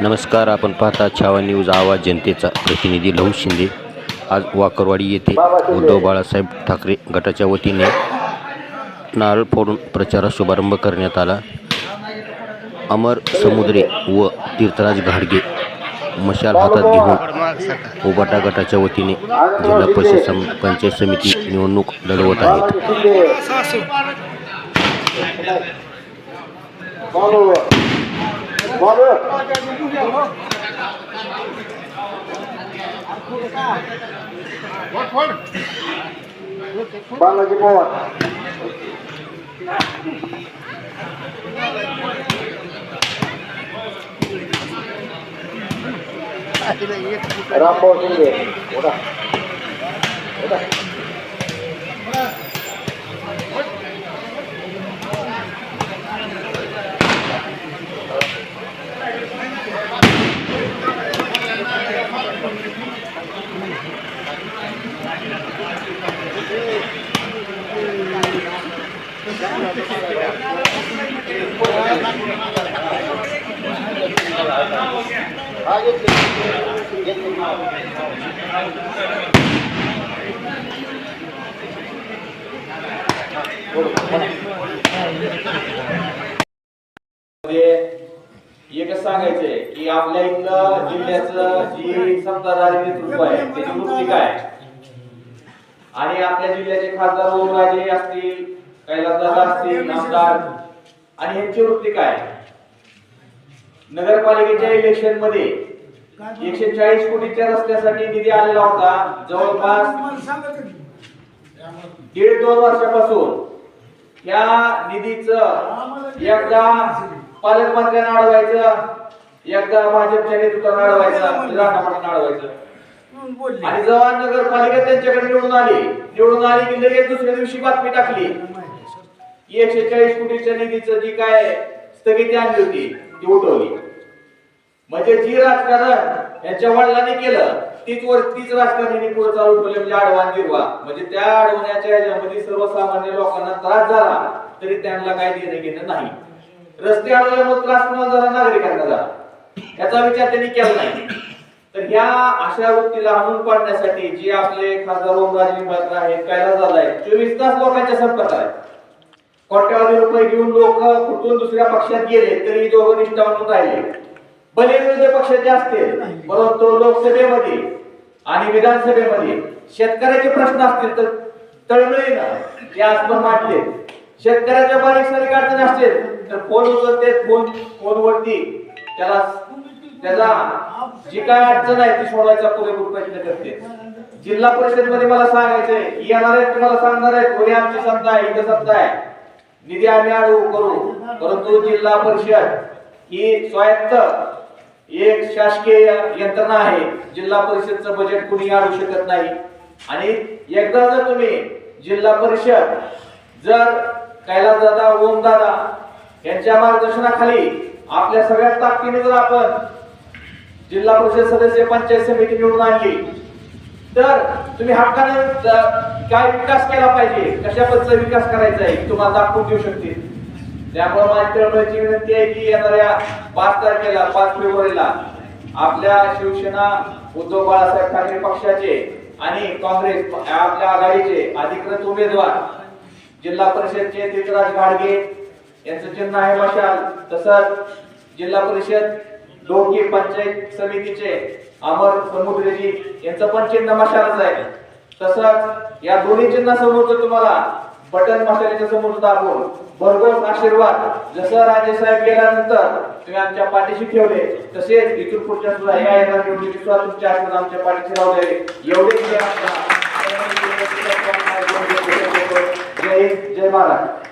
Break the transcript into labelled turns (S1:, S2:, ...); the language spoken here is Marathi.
S1: नमस्कार आपण पाहता छावा न्यूज आवाज जनतेचा प्रतिनिधी लहू शिंदे. आज वाकरवाडी येथे उद्धव बाळासाहेब ठाकरे गटाच्या वतीने नारळ फोडून प्रचारास शुभारंभ करण्यात आला. अमर समुद्रे व तीर्थराज घाडगे मशाल हातात घेऊन उबाटा गटाच्या वतीने जिल्हा परिषद सम पंचायत समिती निवडणूक लढवत आहेत.
S2: Valeu! Bala de bola. Rambo sini. Udah. Udah.
S3: म्हणजे एकच सांगायचंय की आपल्या इथलं जिल्ह्याचं जी सत्ताधारी नेतृत्व आहे त्याची वृत्ती काय? आणि आपल्या जिल्ह्याचे खासदार ओमराजे असतील कैलासदादा असतील आमदार आणि यांची वृत्ती काय? नगरपालिकेच्या इलेक्शनमध्ये एकशे चाळीस कोटीच्या रस्त्यासाठी निधी आलेला होता. जवळपास दीड दोन वर्षापासून या निधीच एकदा पालकमंत्र्यांना अडवायचं एकदा भाजपच्या नेतृत्वानं अडवायचं अडवायचं. आणि जवान नगरपालिका त्यांच्याकडे निवडून आली निवडून आली की लगेच दुसऱ्या दिवशी बातमी टाकली. एकशे चाळीस कोटीच्या निधीचं जी काय स्थगिती आणली होती ती उठवली. म्हणजे जी राजकारण यांच्या वडिलांनी केलं तीच वर तीच राजकारणी पुढे चालू ठेवले म्हणजे आडवान गिरवा म्हणजे त्या अडवण्याच्या याच्यामध्ये सर्वसामान्य लोकांना त्रास झाला तरी त्यांना काय देणं घेणं नाही. रस्ते अडवल्यामुळे त्रास कुणाला झाला? नागरिकांना झाला. याचा विचार त्यांनी केला नाही. तर ह्या अशा वृत्तीला हाणून पाडण्यासाठी जे आपले खासदार ओमराजे निंबाळकर आहेत कायदा झालाय चोवीस तास लोकांच्या संपर्कात आहेत. कोट्यावधी रुपये घेऊन लोक कुठून दुसऱ्या पक्षात गेले तरी दोघं निष्ठा राहिले. भले विरोधी पक्षाचे असतील परंतु लोकसभेमध्ये आणि विधानसभेमध्ये शेतकऱ्याचे प्रश्न असतील तर तळमळीनं ते आज मांडले शेतकऱ्याच्या बारीक सारीक अडचणी असतील तर फोन उचलते फोन फोनवरती त्याला त्याला जी काय अडचण आहे ती सोडवायचा पुरेपूर प्रयत्न करते. जिल्हा परिषदमध्ये मला सांगायचंय येणार आहेत तुम्हाला सांगणार आहेत कोणी आमची सत्ता आहे इथं सत्ता आहे. निधी आम्ही अडवू करू. परंतु जिल्हा परिषद ही स्वायत्त एक शासकीय यंत्रणा आहे. जिल्हा परिषदचं बजेट कुणी आणू शकत नाही. आणि एकदा जर तुम्ही जिल्हा परिषद जर कैलासदादा ओमदादा यांच्या मार्गदर्शनाखाली आपल्या सगळ्या ताकदीने जर आपण जिल्हा परिषद सदस्य पंचायत समिती निवडून आणली तर तुम्ही हक्काने काय विकास केला पाहिजे? कशा पद्धतीचा विकास करायचा आहे? तुम्हाला दाखवून देऊ शकतील त्यामुळे माझी विनंती आहे की येणाऱ्या पाच तारखेला पाच फेब्रुवारीला आपल्या शिवसेना उद्धव बाळासाहेब ठाकरे पक्षाचे आणि काँग्रेस आपल्या आघाडीचे अधिकृत उमेदवार जिल्हा परिषदचे तीर्थराज घाडगे यांचं चिन्ह आहे मशाल. तसंच जिल्हा परिषद लोकी पंचायत समितीचे अमर समुद्रेजी यांचं पण चिन्ह मशालच आहे. तसंच या दोन्ही चिन्हा समोर तुम्हाला बटन मशालीच्या समोर दाबून भरघोस आशीर्वाद जसं राजे साहेब गेल्यानंतर तुम्ही आमच्या पाठीशी ठेवले तसेच इथून पुढच्या सुद्धा या येणार निवडणुकीत तुमच्या आशीर्वाद आमच्या पाठीशी राहू द्यावे एवढेच जय हिंद जय महाराज.